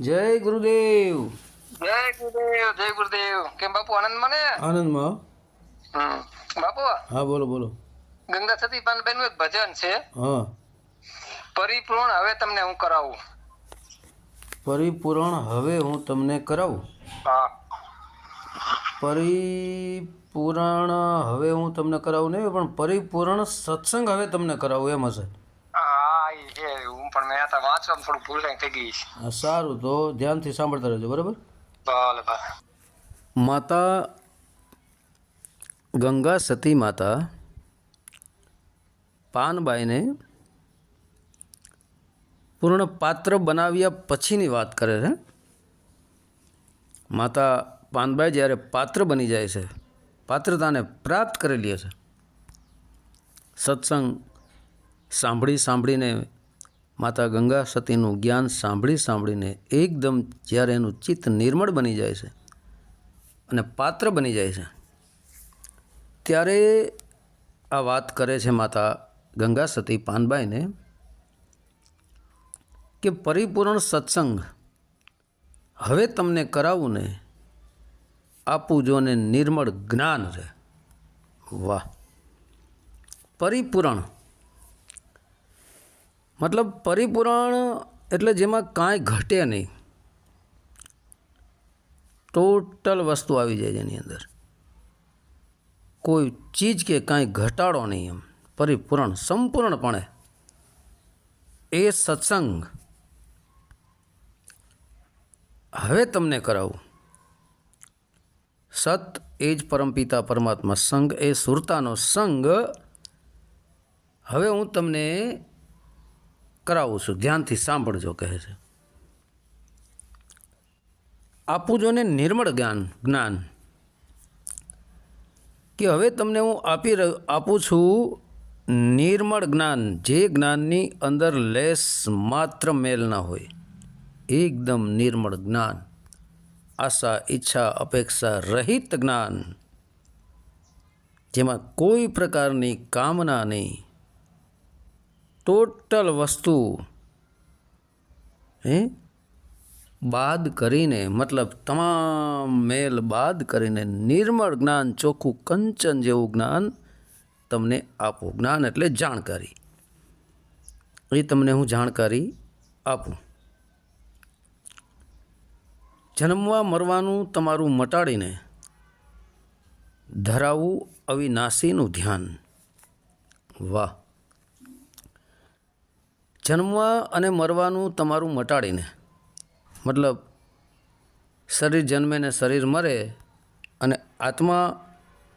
જય ગુરુદેવ. જય ગુરુદેવ જય ગુરુદેવ. કેમ બાપુ આનંદ મને? આનંદમાં? માં બાપુ? હા બોલો બોલો. ગંગા સતી પાનબેનનું એક ભજન છે. હા. પરિપૂર્ણ હવે તમને હું કરાવું. પરિપૂરણ હવે હું તમને કરાવું? હા. પરિપૂરણ હવે હું તમને કરાવું નહીં પણ પરિપૂર્ણ સત્સંગ હવે તમને કરાવું એમ હશે. હા છે હું પણ મેં આ તો વાંચવામાં થોડું ભૂલ કાંઈ થઈ ગઈ છે. સારું તો ધ્યાનથી સાંભળતા રહેજો બરાબર? ભલે ભલે. માતા ગંગા સતી માતા પાનબાઈને પૂર્ણ પાત્ર બનાવ્યા પછીની વાત કરે છે. માતા પાનબાઈ જ્યારે પાત્ર બની જાય છે પાત્રતાને પ્રાપ્ત કરેલી હશે. સત્સંગ સાંભળી સાંભળીને માતા ગંગા સતીનું જ્ઞાન સાંભળી સાંભળીને એકદમ જ્યારે એનું ચિત્ત નિર્મળ બની જાય છે અને પાત્ર બની જાય છે, ત્યારે આ વાત કરે છે માતા ગંગા સતી પાનબાઈને કે પરિપૂર્ણ સત્સંગ હવે તમને કરાવું ને આપું જો ને નિર્મળ જ્ઞાન રહે વાહ. પરિપૂર્ણ. મતલબ પરિપૂરણ એટલે જેમાં કાંઈ ઘટે નહીં. ટોટલ વસ્તુ આવી જાય જેની અંદર. કોઈ ચીજ કે કાંઈ ઘટાડો નહીં એમ. પરિપૂર્ણ સંપૂર્ણપણે એ સત્સંગ. હવે તમને કરાવું. સત એ જ પરમપિતા પરમાત્મા સંઘ એ સુરતાનો સંગ. હવે હું તમને કરાવું છું, ધ્યાનથી સાંભળજો કહે છે. આપું જોને નિર્મળ જ્ઞાન જ્ઞાન. કે હવે તમને હું આપી આપું છું નિર્મળ જ્ઞાન, જે જ્ઞાનની અંદર લેસ માત્ર મેલ ના હોય. એકદમ નિર્મળ જ્ઞાન, આશા, ઈચ્છા, અપેક્ષા રહિત જ્ઞાન. જેમાં કોઈ પ્રકારની કામના નહીં. ટોટલ વસ્તુ, હે? બાદ કરીને, મતલબ તમામ મેલ બાદ કરીને નિર્મળ જ્ઞાન, ચોખ્ખું કંચન જેવું જ્ઞાન તમને આપું. જ્ઞાન એટલે જાણકારી. એ તમને હું જાણકારી આપું. જન્મવા મરવાનું તમારું મટાડીને ધરાવવું અવિનાશીનું ધ્યાન. વાહ. જન્મવા અને મરવાનું તમારું મટાડીને, મતલબ શરીર જન્મે ને શરીર મરે અને આત્મા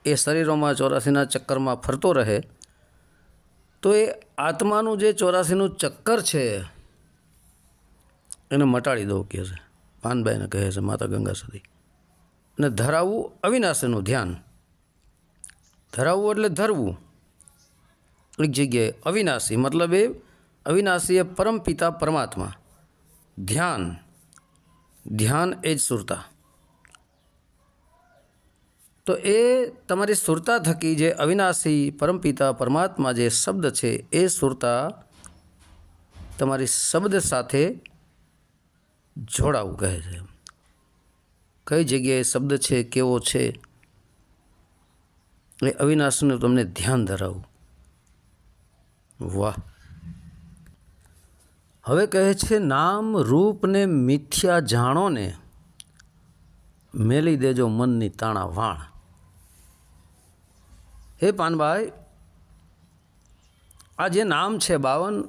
એ શરીરોમાં ચોરાસીના ચક્કરમાં ફરતો રહે, તો એ આત્માનું જે ચોરાસીનું ચક્કર છે, એને મટાડી દો કહે છે પાનબાઈને કહે છે, માતા ગંગા સુધી. અને ધરાવવું અવિનાશીનું ધ્યાન. ધરાવવું એટલે ધરવું. એક જગ્યાએ અવિનાશી, મતલબ એ અવિનાશી એ પરમપિતા પરમાત્મા. ધ્યાન. ધ્યાન એ જ સુરતા. તો એ તમારી સુરતા થકી જે અવિનાશી પરમપિતા પરમાત્મા જે શબ્દ છે એ સુરતા તમારી શબ્દ સાથે જોડાવું કહે છે. કઈ જગ્યાએ શબ્દ છે, કેવો છે, એ અવિનાશનું તમને ધ્યાન ધરાવું. વાહ. હવે કહે છે, નામ રૂપને મિથ્યા જાણો ને મેલી દેજો મનની તાણા વાણ. હે પાનભાઈ, આ જે નામ છે બાવન,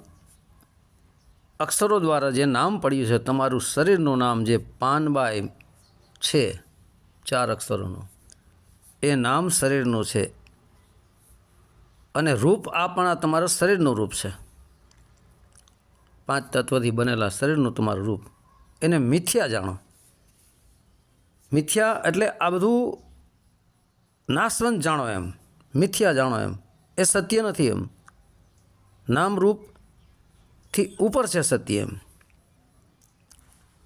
અક્ષરો દ્વારા જે નામ પડ્યું છે, તમારું શરીરનું નામ જે પાનબાઈ છે, ચાર અક્ષરોનું, એ નામ શરીરનું છે. અને રૂપ આ પણ આ તમારા શરીરનું રૂપ છે. પાંચ તત્વથી બનેલા શરીરનું તમારું રૂપ. એને મિથ્યા જાણો. મિથ્યા એટલે આ બધું નાશવંત જાણો એમ. મિથ્યા જાણો એમ. એ સત્ય નથી એમ. નામ રૂપથી ઉપર છે સત્ય એમ.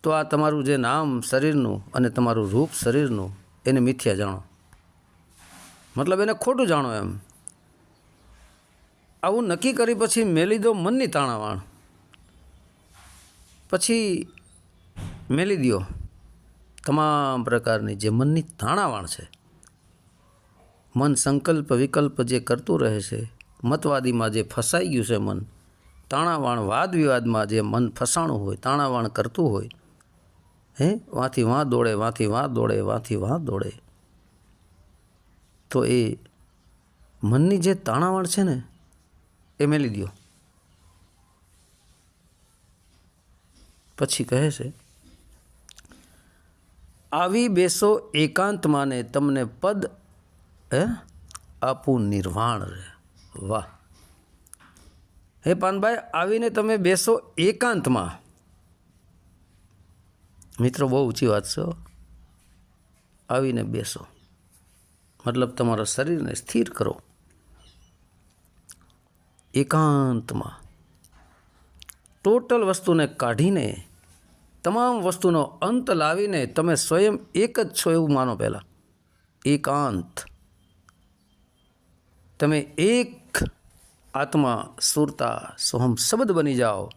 તો આ તમારું જે નામ શરીરનું અને તમારું રૂપ શરીરનું એને મિથ્યા જાણો. મતલબ એને ખોટું જાણો એમ. આવું નક્કી કરી પછી મેલી દો મનની તાણાવાણ. પછી મેલી દ્યો. તમામ પ્રકારની જે મનની તાણાવાણ છે, મન સંકલ્પ વિકલ્પ જે કરતું રહે છે, મતવાદીમાં જે ફસાઈ ગયું છે મન, તાણાવાણ વાદ વિવાદમાં જે મન ફસાણું હોય, તાણાવાણ કરતું હોય, હે, વાંથી વાં દોડે, વાંથી વાં દોડે, વાંથી વાં દોડે. તો એ મનની જે તાણાવાણ છે ને, એ મેલી દ્યો. પછી કહે છે, આવી બેસો એકાંતમાં ને તમને પદ, હે આપું નિર્વાણ રે વાહ. હે પાનભાઈ, આવીને તમે બેસો એકાંતમાં. મિત્રો, બહુ ઊંચી વાત છે આવીને બેસો. મતલબ તમારા શરીરને સ્થિર કરો. એકાંતમાં. ટોટલ વસ્તુને કાઢીને, તમામ વસ્તુનો અંત લાવીને તમે સ્વયં એક જ છો એવું માનો પહેલાં. એકાંત. તમે એક આત્મા, સુરતા, સોહમ શબ્દ બની જાઓ.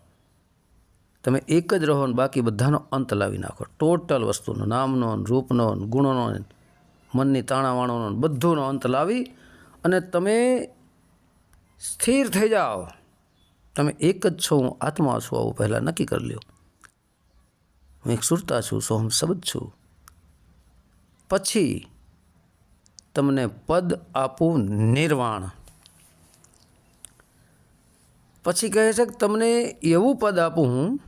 તમે એક જ રહો ને બાકી બધાનો અંત લાવી નાખો. ટોટલ વસ્તુનો, નામનો રૂપનો ગુણોનો મનની તાણાવાણોનો બધોનો અંત લાવી અને તમે સ્થિર થઈ જાઓ. તમે એક જ છો, હું આત્મા છું, આવું પહેલાં નક્કી કરી લ્યો. હું એક સુરતા છું સોહમ શબ્દ છું. પછી તમને પદ આપું નિર્વાણ. પછી કહે છે કે તમને એવું પદ આપું હું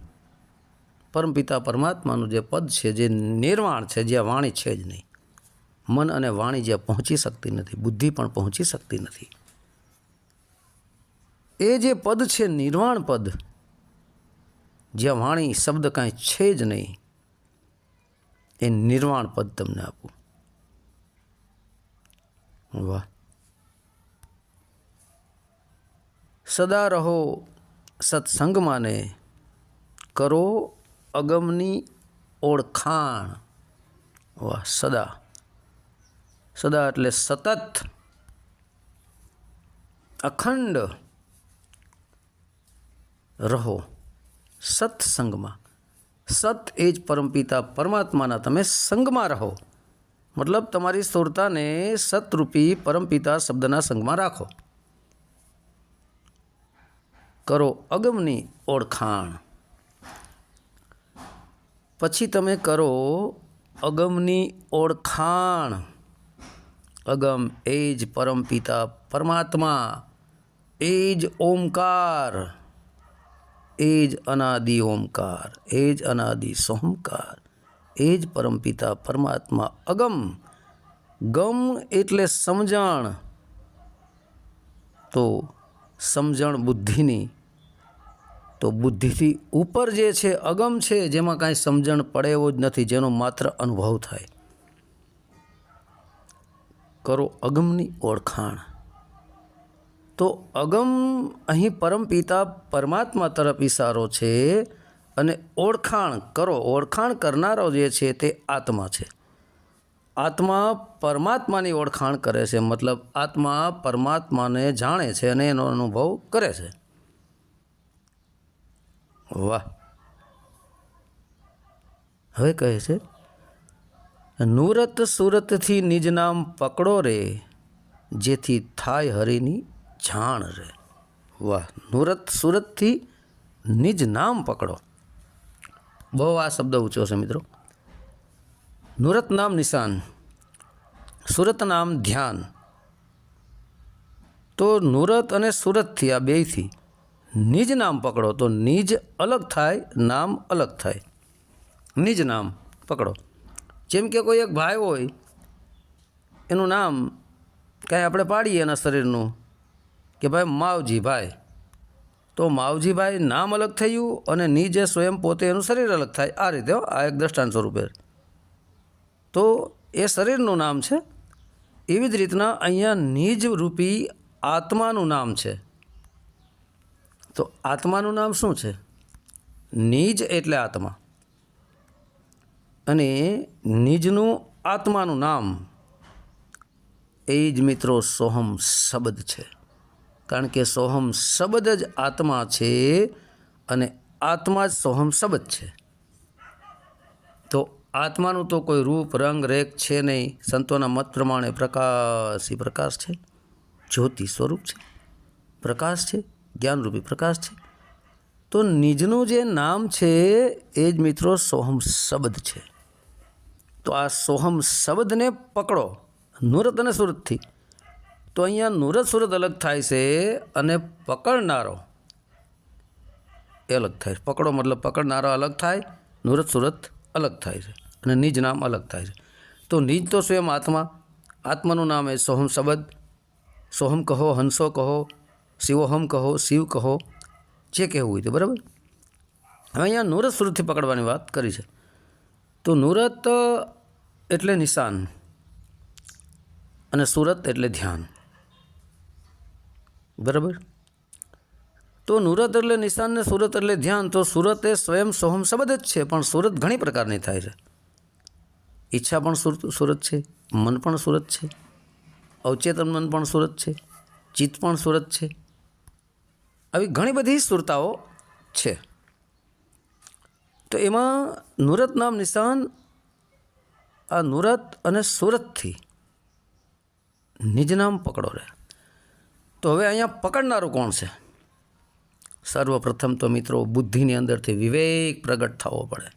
પરમપિતા પરમાત્માનું જે પદ છે, જે નિર્વાણ છે, જ્યાં વાણી છે જ નહીં. મન અને વાણી જ્યાં પહોંચી શકતી નથી, બુદ્ધિ પણ પહોંચી શકતી નથી. એ જે પદ છે નિર્વાણ પદ, જ્યાં વાણી શબ્દ કાંઈ છે જ નહીં, એ નિર્વાણ પદ તમને આપું. વાહ. સદા રહો સત્સંગમાં ને કરો અગમની ઓળખાણ. વાહ, સદા. સદા એટલે સતત, અખંડ. રહો સત્સંગમાં સત એ જ પરમપિતા પરમાત્માના તમે સંગમાં રહો મતલબ તમારી સુરતાને સતરૂપી પરમપિતા શબ્દના સંગમાં રાખો કરો અગમની ઓળખાણ પછી તમે કરો અગમની ઓળખાણ અગમ એ જ પરમપિતા પરમાત્મા એ જ ઓમકાર એ જ અનાદિ ઓમકાર એ જ અનાદિ સોમકાર એ જ પરમપિતા પરમાત્મા અગમ. ગમ એટલે સમજણ. તો સમજણ બુદ્ધિની, તો બુદ્ધિથી ઉપર જે છે, અગમ છે, જેમાં કાંઈ સમજણ પડે એવો જ નથી, જેનો માત્ર અનુભવ થાય. કરો અગમની ઓળખાણ. તો અગમ અહીં પરમપિતા પરમાત્મા તરફ ઇશારો છે અને ઓળખાણ કરો, ઓળખાણ કરનારો જે છે તે આત્મા છે. આત્મા પરમાત્માની ઓળખાણ કરે છે, મતલબ આત્મા પરમાત્માને જાણે છે અને એનો અનુભવ કરે છે. વાહ. હવે કહે છે, નુરત સુરતથી નિજ નામ પકડો રે, જેથી થાય હરિની જાણ રે. વાહ, નુરત સુરતથી નિજ નામ પકડો. બહુ આ શબ્દ ઊંચો છે મિત્રો. નુરત નામ નિશાન, સુરત નામ ધ્યાન. તો નુરત અને સુરતથી આ બેયથી નિજ નામ પકડો તો નિજ અલગ થાય, નામ અલગ થાય. નિજ નામ પકડો. જેમ કે કોઈ એક ભાઈ હોય, એનું નામ કાંઈ આપણે પાડીએ એના શરીરનું કે ભાઈ માવજીભાઈ. તો માવજીભાઈ નામ અલગ થયું અને નીજે સ્વયં પોતે એનું શરીર અલગ થાય. આ રીતે આ એક દ્રષ્ટાંત સ્વરૂપે. તો એ શરીરનું નામ છે. એવી જ રીતના અહીંયા નિજ રૂપી આત્માનું નામ છે. તો આત્માનું નામ શું છે? નિજ એટલે આત્મા. અને નિજનું આત્માનું નામ એ જ મિત્રો સોહમ શબ્દ છે. કારણ કે સોહમ શબ્દ જ આત્મા છે અને આત્મા જ સોહમ શબ્દ છે. તો આત્માનું તો કોઈ રૂપ, રંગ, રેખ છે નહીં. સંતોના મત પ્રમાણે પ્રકાશ પ્રકાશ છે. જ્યોતિ સ્વરૂપ છે. પ્રકાશ છે. જ્ઞાનરૂપી પ્રકાશ છે. તો નિજનું જે નામ છે એ જ મિત્રો સોહમ શબ્દ છે. તો આ સોહમ શબ્દને પકડો. નુરત અને સુરતથી. તો અહીંયા નુરત સુરત અલગ થાય છે અને પકડનારો એ અલગ થાય છે. પકડો મતલબ પકડનારો અલગ થાય નુરત સુરત અલગ થાય છે અને નિજ નામ અલગ થાય છે. તો નિજ તો સ્વયં આત્મા? આત્માનું નામ એ સોહમ શબ્દ. સોહમ કહો, હંસો કહો, શિવોહમ કહો, શિવ કહો, જે કહેવું હોય તે, બરાબર? હવે અહીંયા નુરત સુરતથી પકડવાની વાત કરી છે. તો નુરત એટલે નિશાન અને સુરત એટલે ધ્યાન. બરાબર? તો નુરત એટલે નિશાન ને સુરત એટલે ધ્યાન. તો સુરત એ સ્વયં સોહમ શબ્દ જ છે, પણ સુરત ઘણી પ્રકારની થાય છે. ઈચ્છા પણ સુરત છે, મન પણ સુરત છે, અવચેતન મન પણ સુરત છે, ચિત્ત પણ સુરત છે. આવી ઘણી બધી સુરતાઓ છે. તો એમાં નુરત નામ નિશાન આ નુરત અને સુરતથી નિજ નામ પકડો રે. તો હવે અહીંયા પકડનારું કોણ છે? સર્વપ્રથમ તો મિત્રો બુદ્ધિની અંદરથી વિવેક પ્રગટ થવો પડે.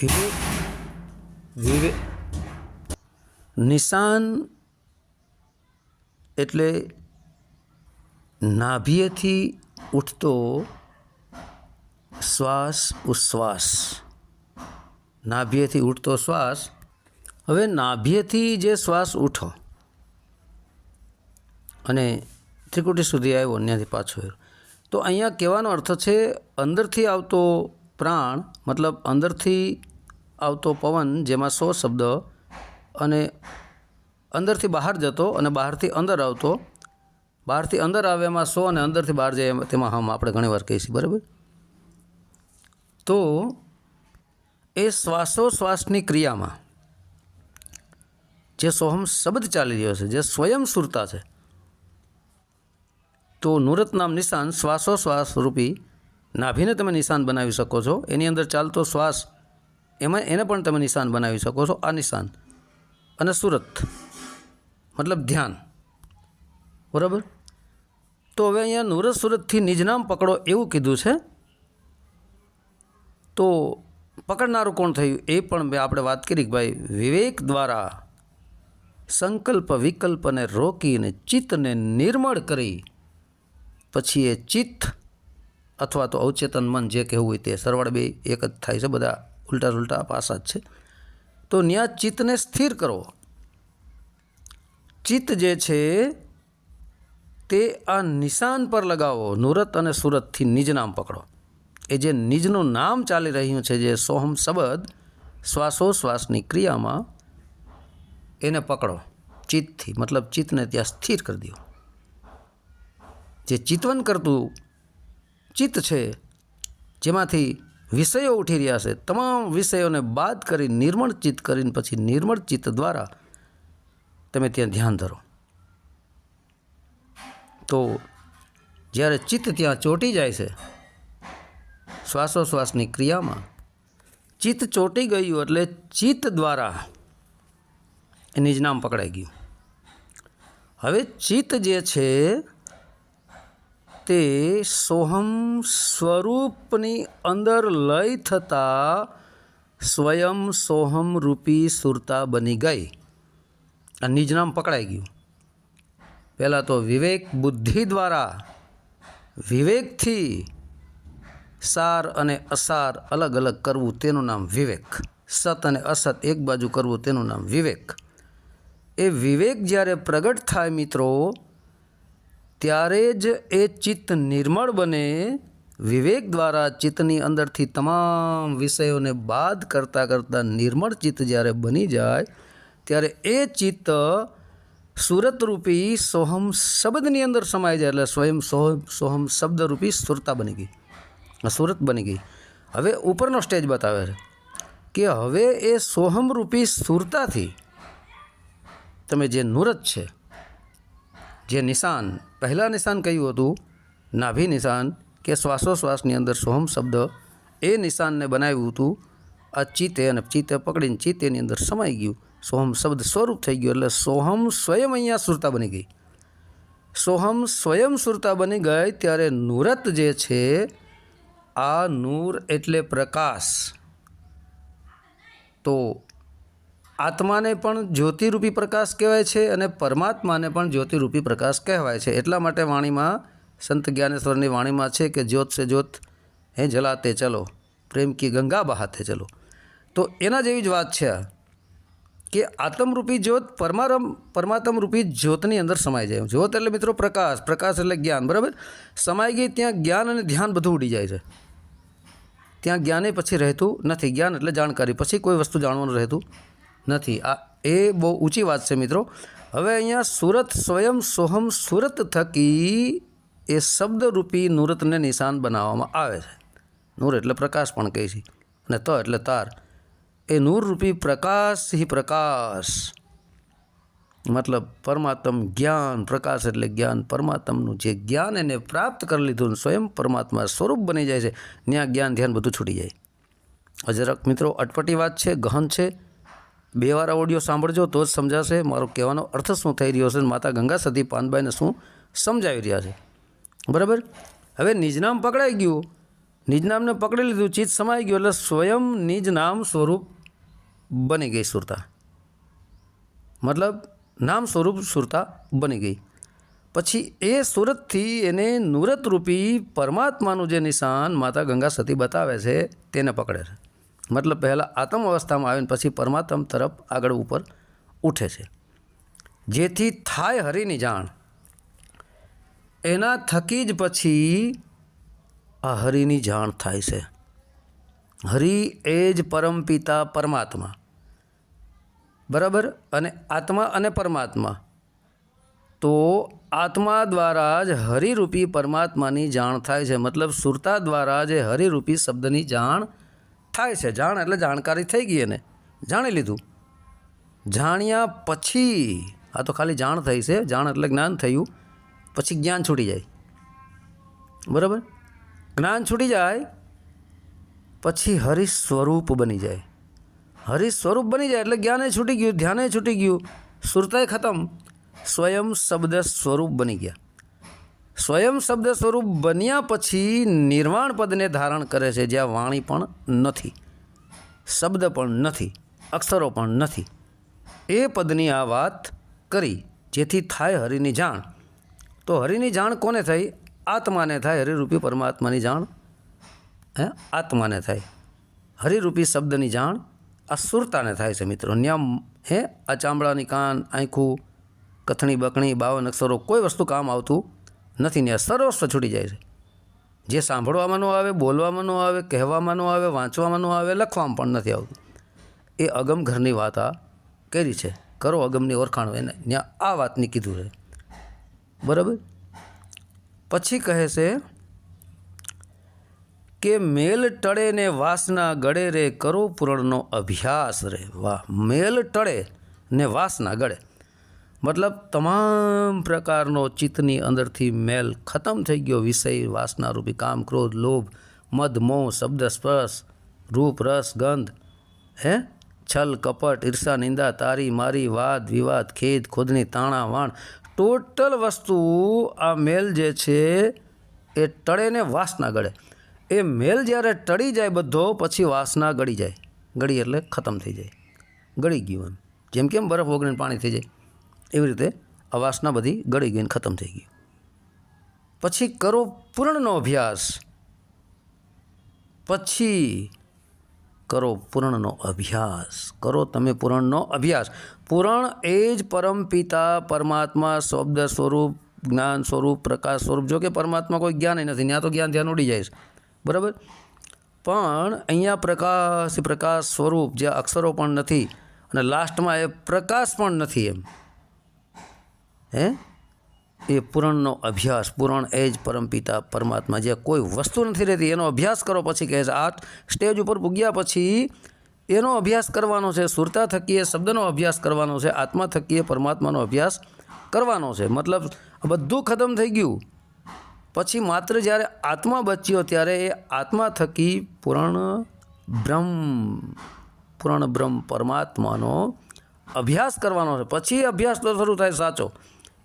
વિવેક વિવેક નિશાન એટલે નાભિયેથી ઉઠતો શ્વાસ ઉશ્વાસ નાભિયેથી ઉઠતો શ્વાસ. હવે નાભિયેથી જે શ્વાસ ઉઠો અને ત્રિકુટી સુધી આવ્યો ત્યાંથી પાછો આવ્યો. તો અહીંયા કહેવાનો અર્થ છે, અંદરથી આવતો પ્રાણ, મતલબ અંદરથી આવતો પવન, જેમાં સો શબ્દ અને અંદરથી બહાર જતો અને બહારથી અંદર આવતો, બહારથી અંદર આવે એમાં સો અને અંદરથી બહાર જાય તેમાં હમ આપણે ઘણીવાર કહીએ છીએ, બરાબર? તો એ શ્વાસોશ્વાસની ક્રિયામાં જે સોહમ શબ્દ ચાલી રહ્યો છે, જે સ્વયં સુરતા છે તો નુરત નામ નિશાન શ્વાસોશ્વાસ રૂપી નાભીને તમે નિશાન બનાવી શકો છો. એની અંદર ચાલતો શ્વાસ, એમાં એને પણ તમે નિશાન બનાવી શકો છો. આ નિશાન અને સુરત, મતલબ ધ્યાન. બરાબર? તો હવે અહીંયા નુરત સુરતથી નિજનામ પકડો એવું કીધું છે. તો પકડનારું કોણ થયું? એ પણ આપણે વાત કરી કે ભાઈ વિવેક દ્વારા સંકલ્પ વિકલ્પને રોકીને ચિત્તને નિર્મળ કરી પછી એ ચિત્ત અથવા તો અવચેતન મન જે કહેવું હોય તે સરવાળ બે એક જ થાય છે, બધા ઉલટા ઉલટા પાસા જ છે. તો ન્યા ચિત્તને સ્થિર કરો. ચિત્ત જે છે તે આ નિશાન પર લગાવો, નુરત અને સુરતથી નિજ નામ પકડો. એ જે નિજનું નામ ચાલી રહ્યું છે, જે સોહમ શબ્દ શ્વાસોશ્વાસની ક્રિયામાં એને પકડો. ચિત્તથી, મતલબ ચિત્તને ત્યાં સ્થિર કરી દો. જે ચિતવન કરતું ચિત્ત છે, જેમાંથી વિષયો ઉઠી રહ્યા છે, તમામ વિષયોને બાદ કરી નિર્મળ ચિત્ત કરીને પછી નિર્મળ ચિત્ત દ્વારા તમે ત્યાં ધ્યાન ધરો. તો જ્યારે ચિત્ત ત્યાં ચોંટી જાય છે, શ્વાસોશ્વાસની ક્રિયામાં ચિત્ત ચોંટી ગયું એટલે ચિત્ત દ્વારા એ નિજ નામ પકડાઈ ગયું. હવે ચિત્ત જે છે તે સોહમ સ્વરૂપની અંદર લય થતાં સ્વયં સોહમ રૂપી સુરતા બની ગઈ. આ નિજનામ પકડાઈ ગયું. પહેલાં તો વિવેક બુદ્ધિ દ્વારા વિવેકથી સાર અને અસાર અલગ અલગ કરવું તેનું નામ વિવેક. સત અને અસત એક બાજુ કરવું તેનું નામ વિવેક. એ વિવેક જ્યારે પ્રગટ થાય મિત્રો ત્યારે જ એ ચિત્ત નિર્મળ બને. વિવેક દ્વારા ચિત્તની અંદરથી તમામ વિષયોને બાદ કરતાં કરતાં નિર્મળ ચિત્ત જ્યારે બની જાય, ત્યારે એ ચિત્ત સુરતરૂપી સોહમ શબ્દની અંદર સમાઈ જાય એટલે સ્વયં સોહમ સોહમ શબ્દરૂપી સુરતા બની ગઈ. સુરત બની ગઈ. હવે ઉપરનો સ્ટેજ બતાવે છે કે હવે એ સોહમરૂપી સુરતાથી તમે જે નુરત છે જે નિશાન, પહેલાં નિશાન કયું હતું, નાભી નિશાન કે શ્વાસોશ્વાસની અંદર સોહમ શબ્દ, એ નિશાનને બનાવ્યું હતું. આ ચિત્તે અને ચિત્તે પકડીને ચિત્તેની અંદર સમાઈ ગયું. સોહમ શબ્દ સ્વરૂપ થઈ ગયું એટલે સોહમ સ્વયં અહીંયા સુરતા બની ગઈ. સોહમ સ્વયં સુરતા બની ગઈ ત્યારે નૂરત જે છે, આ નૂર એટલે પ્રકાશ. તો આત્માને પણ જ્યોતિરૂપી પ્રકાશ કહેવાય છે અને પરમાત્માને પણ જ્યોતિરૂપી પ્રકાશ કહેવાય છે. એટલા માટે વાણીમાં, સંત જ્ઞાનેશ્વરની વાણીમાં છે કે જ્યોત સે જ્યોત, હે જલાતે ચલો, પ્રેમ કી ગંગા બહાતે ચલો. તો એના જેવી જ વાત છે કે આત્મરૂપી જ્યોત પરમારમ પરમાત્મ રૂપી જ્યોતની અંદર સમાઈ જાય. જ્યોત એટલે મિત્રો પ્રકાશ પ્રકાશ એટલે જ્ઞાન, બરાબર? સમાઈ ગઈ ત્યાં જ્ઞાન અને ધ્યાન બધું ઉડી જાય છે. ત્યાં જ્ઞાને પછી રહેતું નથી. જ્ઞાન એટલે જાણકારી. પછી કોઈ વસ્તુ જાણવાનું રહેતું નથી. આ એ બહુ ઊંચી વાત છે મિત્રો. હવે અહીંયા સુરત સ્વયં સોહમ સુરત થકી એ શબ્દરૂપી નૂરતને નિશાન બનાવવામાં આવે છે. નૂર એટલે પ્રકાશ પણ કહે છે. અને ત એટલે તાર. એ નૂરરૂપી પ્રકાશ હિ પ્રકાશ. મતલબ પરમાત્મ જ્ઞાન, પ્રકાશ એટલે જ્ઞાન. પરમાત્મનું જે જ્ઞાન એને પ્રાપ્ત કરી લીધું સ્વયં પરમાત્મા સ્વરૂપ બની જાય છે. ત્યાં જ્ઞાન ધ્યાન બધું છૂટી જાય. અજરાક મિત્રો અટપટી વાત છે, ગહન છે. બે વાર ઓડિયો સાંભળજો, તો જ સમજાશે મારો કહેવાનો અર્થ શું થઈ રહ્યો છે માતા ગંગા સતી પાનબાઈને શું સમજાવી રહ્યા છે. બરાબર? હવે નિજનામ પકડાઈ ગયું. નિજનામને પકડી લીધું, ચિત્ત સમાઈ ગયું, એટલે સ્વયં નિજ નામ સ્વરૂપ બની ગઈ સુરતા. મતલબ નામ સ્વરૂપ સુરતા બની ગઈ. પછી એ સુરતથી એને નુરતરૂપી પરમાત્માનું જે નિશાન માતા ગંગા સતી બતાવે છે, તેને પકડે છે. મતલબ પહેલાં આત્મ અવસ્થામાં આવીને પછી પરમાત્મ તરફ આગળ ઉપર ઉઠે છે. જેથી થાય હરિની જાણ. એના થકી જ પછી આ હરિની જાણ થાય છે. હરિ એ જ પરમપિતા પરમાત્મા. બરાબર? અને આત્મા અને પરમાત્મા. તો આત્મા દ્વારા જ હરિરૂપી પરમાત્માની જાણ થાય છે. મતલબ સુરતા દ્વારા જે હરિરૂપી શબ્દની જાણ થાય છે, જાણ એટલે જાણકારી થઈ ગઈ એને. જાણી લીધું. જાણ્યા પછી, આ તો ખાલી જાણ થઈ છે, જાણ એટલે જ્ઞાન થયું, પછી જ્ઞાન છૂટી જાય. બરાબર? જ્ઞાન છૂટી જાય, પછી હરિ સ્વરૂપ બની જાય. હરિ સ્વરૂપ બની જાય એટલે જ્ઞાને છૂટી ગયું, ધ્યાને છૂટી ગયું. સુરતાય ખતમ. સ્વયં શબ્દ સ્વરૂપ બની ગયા. સ્વયં શબ્દ સ્વરૂપ બન્યા પછી નિર્વાણ પદને ધારણ કરે છે જ્યાં વાણી પણ નથી, શબ્દ પણ નથી, અક્ષરો પણ નથી. એ પદની આ વાત કરી, જેથી થાય હરિની જાણ. તો હરિની જાણ કોને થઈ? આત્માને થાય હરિરૂપી પરમાત્માની જાણ. હે? આત્માને થાય. હરિરૂપી શબ્દની જાણ આ સુરતાને થાય છે મિત્રો. ન્યામ, હે? આ ચામડાની કાન, આંખું, કથણી, બકણી, બાવન અક્ષરો, કોઈ વસ્તુ કામ આવતું નથી ને સર્વસ્વ છૂટી જાય છે. જે સાંભળવામાં ન આવે, બોલવામાં ન આવે, કહેવામાં ન આવે, વાંચવામાં ન આવે, લખવામાં પણ નથી આવતું. એ અગમ ઘરની વાત આ કરી છે. કરો અગમની ઓળખાણ એને. ત્યાં આ વાતની કીધું છે. બરાબર? પછી કહે છે કે મેલ ટળે ને વાસના ગળે રે કરો પૂરણનો અભ્યાસ રે. વાહ, મેલ ટળે ને વાસના ગળે. મતલબ તમામ પ્રકારનો ચિત્તની અંદરથી મેલ ખતમ થઈ ગયો. વિષય વાસનારૂપી કામ, ક્રોધ, લોભ, મદ, મોહ, શબ્દ, સ્પર્શ, રૂપ, રસ, ગંધ, હે? છલ, કપટ, ઈર્ષા, નિંદા, તારી, મારી, વાદ, વિવાદ, ખેદ, ખોદની, તાણા, વાણ. ટોટલ વસ્તુ આ મેલ જે છે એ ટળે ને વાસના ગળે. એ મેલ જ્યારે ટળી જાય બધો, પછી વાસના ગળી જાય. ગળી એટલે ખતમ થઈ જાય. ગળી ગયું એમ. જેમ કેમ બરફ ઓગળીને પાણી થઈ જાય. એવી રીતે આ વાસના બધી ગળી ગઈને ખતમ થઈ ગઈ. પછી કરો પૂર્ણનો અભ્યાસ. પછી કરો પૂર્ણનો અભ્યાસ. કરો તમે પૂરણનો અભ્યાસ. પૂરણ એ જ પરમ પિતા, પરમાત્મા, શબ્દ સ્વરૂપ, જ્ઞાન સ્વરૂપ, પ્રકાશ સ્વરૂપ. જો કે પરમાત્મા કોઈ જ્ઞાન નથી, ત્યાં તો જ્ઞાન ધ્યાન ઉડી જાય છે. બરાબર? પણ અહીંયા પ્રકાશ પ્રકાશ સ્વરૂપ, જે અક્ષરો પણ નથી અને લાસ્ટમાં એ પ્રકાશ પણ નથી એમ. હે? એ પુરાણનો અભ્યાસ, પુરાણ એ જ પરમપિતા પરમાત્મા જે કોઈ વસ્તુ નથી રહેતી, એનો અભ્યાસ કરો પછી કહે છે આ સ્ટેજ ઉપર પૂગ્યા પછી એનો અભ્યાસ કરવાનો છે, સુરતા થકીએ શબ્દનો અભ્યાસ કરવાનો છે, આત્મા થકીએ પરમાત્માનો અભ્યાસ કરવાનો છે. મતલબ બધું ખતમ થઈ ગયું. પછી માત્ર જ્યારે આત્મા બચ્યો ત્યારે એ આત્મા થકી પુરાણ બ્રહ્મ, પૂર્ણ બ્રહ્મ પરમાત્માનો અભ્યાસ કરવાનો છે. પછી અભ્યાસ તો શરૂ થાય સાચો.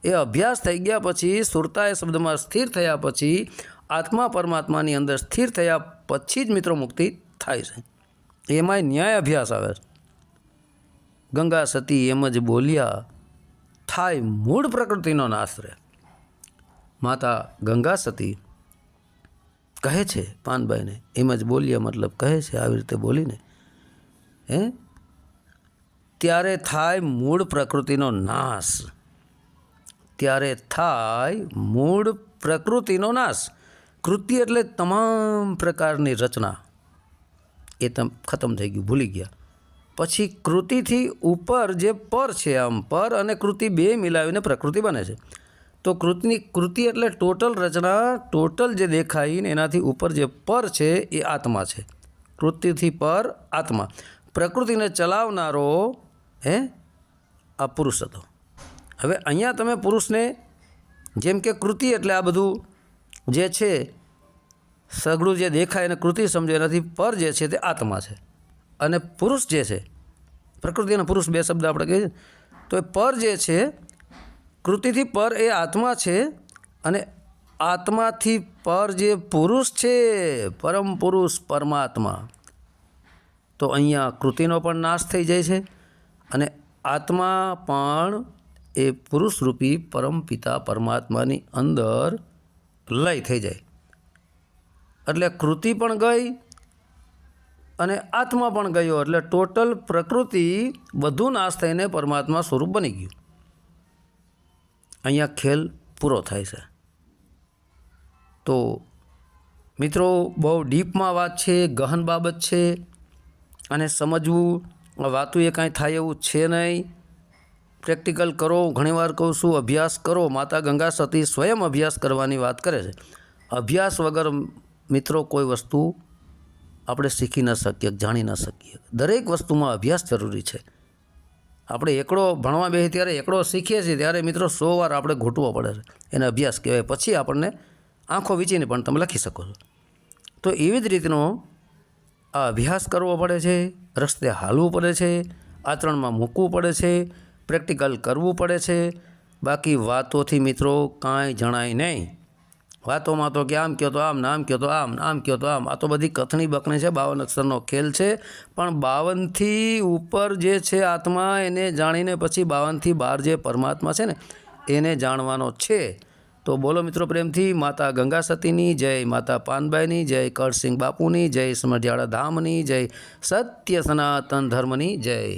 એ અભ્યાસ થઈ ગયા પછી સુરતા એ શબ્દમાં સ્થિર થયા પછી આત્મા પરમાત્માની અંદર સ્થિર થયા પછી જ મિત્રો મુક્તિ થાય છે. એમાંય ન્યાય અભ્યાસ આવે છે. ગંગા સતી એમ જ બોલ્યા, થાય મૂળ પ્રકૃતિનો નાશ રહે માતા ગંગા સતી કહે છે, પાનભાઈને. એમ જ બોલ્યા મતલબ કહે છે, આવી રીતે બોલીને. હે? ત્યારે થાય મૂળ પ્રકૃતિનો નાશ. ત્યારે થાય મૂળ પ્રકૃતિનો નાશ. કૃતિ એટલે તમામ પ્રકારની રચના. એ તમ ખતમ થઈ ગયું, ભૂલી ગયા. પછી કૃતિથી ઉપર જે પર છે આમ, પર અને કૃતિ બે મિલાવીને પ્રકૃતિ બને છે. તો કૃતિની, કૃતિ એટલે ટોટલ રચના, ટોટલ જે દેખાઈને એનાથી ઉપર જે પર છે એ આત્મા છે. કૃતિથી પર આત્મા. પ્રકૃતિને ચલાવનારો, હે? આ પુરુષ હતો. હવે અહીંયા તમે પુરુષને જેમ કે કૃતિ એટલે આ બધું જે છે સઘળું જે દેખાય એને કૃતિ સમજો એનાથી પર જે છે તે આત્મા છે. અને પુરુષ જે છે, પ્રકૃતિ અને પુરુષ બે શબ્દ આપણે કહીએ તો એ પર જે છે, કૃતિથી પર એ આત્મા છે અને આત્માથી પર જે પુરુષ છે, પરમ પુરુષ પરમાત્મા. તો અહીંયા કૃતિનો પણ નાશ થઈ જાય છે અને આત્મા પણ એ પુરુષરૂપી પરમ પિતા પરમાત્માની અંદર લય થઈ જાય. એટલે કૃતિ પણ ગઈ અને આત્મા પણ ગયો. એટલે ટોટલ પ્રકૃતિ બધું નાશ થઈને પરમાત્મા સ્વરૂપ બની ગયું. અહીંયા ખેલ પૂરો થાય છે. તો મિત્રો, બહુ ડીપમાં વાત છે, ગહન બાબત છે, અને સમજવું વાતું એ કાંઈ થાય એવું છે નહીં. પ્રેક્ટિકલ કરો, ઘણીવાર કહું છું, અભ્યાસ કરો. માતા ગંગા સતી સ્વયં અભ્યાસ કરવાની વાત કરે છે. અભ્યાસ વગર મિત્રો કોઈ વસ્તુ આપણે શીખી ન શકીએ, જાણી ન શકીએ. દરેક વસ્તુમાં અભ્યાસ જરૂરી છે. આપણે એકડો ભણવા બેસી ત્યારે એકડો શીખીએ છીએ ત્યારે મિત્રો સો વાર આપણે ઘૂંટવો પડે છે. એને અભ્યાસ કહેવાય. પછી આપણને આંખો વીંચીને પણ તમે લખી શકો છો. તો એવી જ રીતનો આ અભ્યાસ કરવો પડે છે. રસ્તે હાલવું પડે છે. આચરણમાં મૂકવું પડે છે. પ્રેક્ટિકલ કરવું પડે છે. બાકી વાતોથી મિત્રો કાંઈ જણાય નહીં. વાતોમાં તો કે આમ કહો તો આમ, ને આમ કહો તો આમ આમ કહો તો આમ. આ તો બધી કથણી બકણી છે, બાવન અક્ષરનો ખેલ છે. પણ બાવનથી ઉપર જે છે આત્મા, એને જાણીને પછી બાવનથી બહાર જે પરમાત્મા છે ને, એને જાણવાનો છે. તો બોલો મિત્રો પ્રેમથી, માતા ગંગા સતીની જય, માતા પાનબાઈની જય, કરસિંહ બાપુની જય, સમઢિયાળા ધામની જય, સત્ય સનાતન ધર્મની જય.